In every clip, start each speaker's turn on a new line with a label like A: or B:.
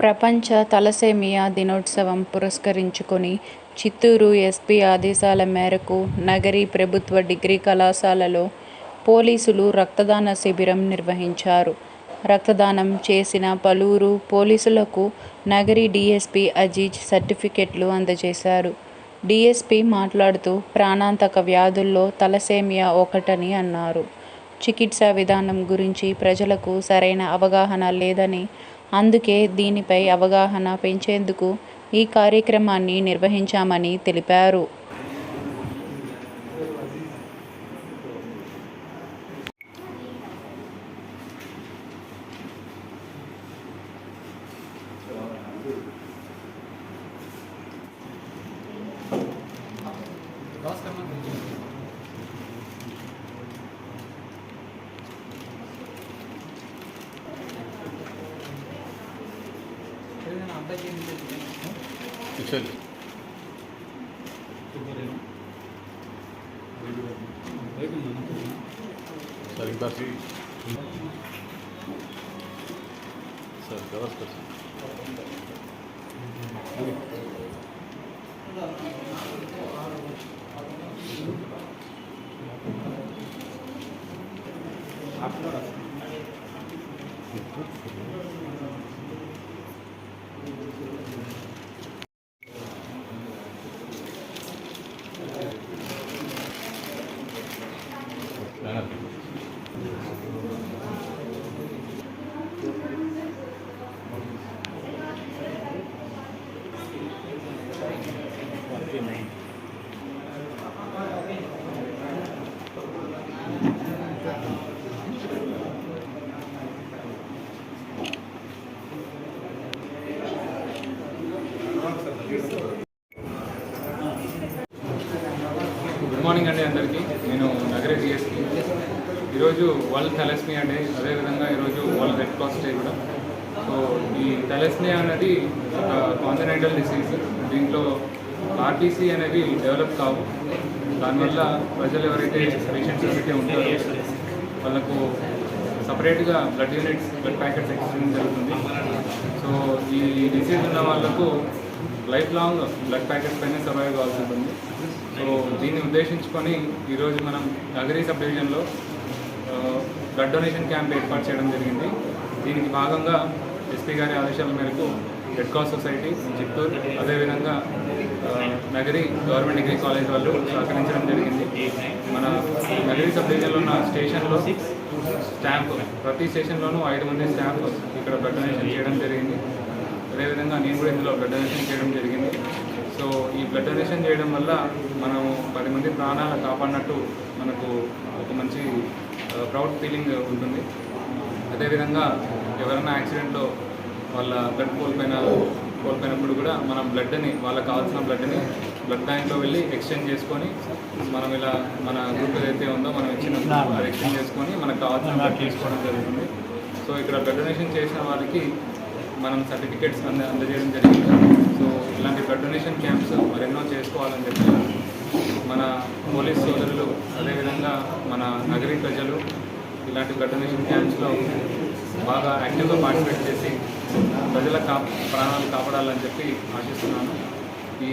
A: ప్రపంచ తలసేమియా దినోత్సవం పురస్కరించుకుని చిత్తూరు ఎస్పీ ఆదేశాల మేరకు నగరి ప్రభుత్వ డిగ్రీ కళాశాలలో పోలీసులు రక్తదాన శిబిరం నిర్వహించారు. రక్తదానం చేసిన పలువురు పోలీసులకు నగరి డీఎస్పీ అజీజ్ సర్టిఫికెట్లు అందజేశారు. డీఎస్పీ మాట్లాడుతూ ప్రాణాంతక వ్యాధుల్లో తలసేమియా ఒకటని అన్నారు. చికిత్సా విధానం గురించి ప్రజలకు సరైన అవగాహన లేదని, అందుకే దీనిపై అవగాహన పెంచేందుకు ఈ కార్యక్రమాన్ని నిర్వహించామని తెలిపారు.
B: चलिए सर सर गलत कर आप
C: గుడ్ మార్నింగ్ అండి అందరికీ. నేను నగర ఈరోజు వరల్డ్ థెలస్మియా డే అదేవిధంగా ఈరోజు వరల్డ్ రెడ్ క్రాస్ డే కూడా. సో ఈ థెలస్మియా అనేది ఒక కాంజనైటల్ డిసీజ్. దీంట్లో ఆర్టీసీ అనేవి డెవలప్ కావు. దానివల్ల ప్రజలు ఎవరైతే పేషెంట్స్ ఎవరైతే ఉంటారో వాళ్ళకు సపరేట్గా blood units blood packets exchange జరుగుతుంది. సో ఈ డిసీజ్ ఉన్న వాళ్ళకు లైఫ్ లాంగ్ బ్లడ్ ప్యాకెట్స్ పైన సర్వైవ్ కావాల్సి ఉంటుంది. సో దీన్ని ఉద్దేశించుకొని ఈరోజు మనం నగరీ సబ్ డివిజన్లో బ్లడ్ డొనేషన్ క్యాంప్ ఏర్పాటు చేయడం జరిగింది. దీనికి భాగంగా ఎస్పీ గారి ఆదేశాల మేరకు రెడ్ క్రాస్ సొసైటీ చిత్తూరు అదేవిధంగా నగరి గవర్నమెంట్ డిగ్రీ కాలేజ్ వాళ్ళు సహకరించడం జరిగింది. మన నగరి సబ్ డివిజన్లో ఉన్న స్టేషన్లో స్టాంప్ ప్రతి స్టేషన్లోనూ ఐదు మంది స్టాంప్ ఇక్కడ బ్లడ్ డొనేషన్ చేయడం జరిగింది. అదేవిధంగా నేను కూడా ఇందులో బ్లడ్ డొనేషన్ చేయడం జరిగింది. సో ఈ బ్లడ్ డొనేషన్ చేయడం వల్ల మనం పది మంది ప్రాణాలు కాపాడినట్టు మనకు ఒక మంచి ప్రౌడ్ ఫీలింగ్ ఉంటుంది. అదేవిధంగా ఎవరైనా యాక్సిడెంట్లో వాళ్ళ బ్లడ్ కోల్పోయిన కోల్పోయినప్పుడు కూడా మనం బ్లడ్ని వాళ్ళకి కావాల్సిన బ్లడ్ని బ్లడ్ బ్యాంక్లో వెళ్ళి ఎక్స్చేంజ్ చేసుకొని మనం ఇలా మన గ్రూప్ ఏదైతే ఉందో మనం అది ఎక్స్చేంజ్ చేసుకొని మనకు కావాల్సిన బ్లడ్ తీసుకోవడం జరుగుతుంది. సో ఇక్కడ బ్లడ్ డొనేషన్ చేసిన వాళ్ళకి మనం సర్టిఫికేట్స్ అంద అందజేయడం జరిగింది. సో ఇలాంటి బ్లడ్ డొనేషన్ క్యాంప్స్ మరెన్నో చేసుకోవాలని చెప్పి మన పోలీస్ సోదరులు అదేవిధంగా మన నగరీ ప్రజలు ఇలాంటి బ్లడ్ క్యాంప్స్లో బాగా యాక్టివ్గా పార్టిసిపేట్ చేసి ప్రజల కా ప్రాణాలు కాపాడాలని చెప్పి ఆశిస్తున్నాను. ఈ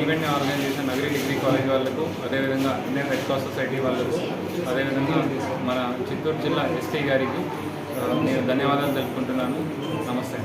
C: ఈవెంట్ని ఆర్గనైజ్ చేసిన నగరీ డిగ్రీ కాలేజ్ వాళ్ళకు అదేవిధంగా ఇండియన్ రెడ్ క్రాస్ సొసైటీ వాళ్ళకు అదేవిధంగా మన చిత్తూరు జిల్లా ఎస్టీ గారికి నేను ధన్యవాదాలు తెలుపుకుంటున్నాను. నమస్తే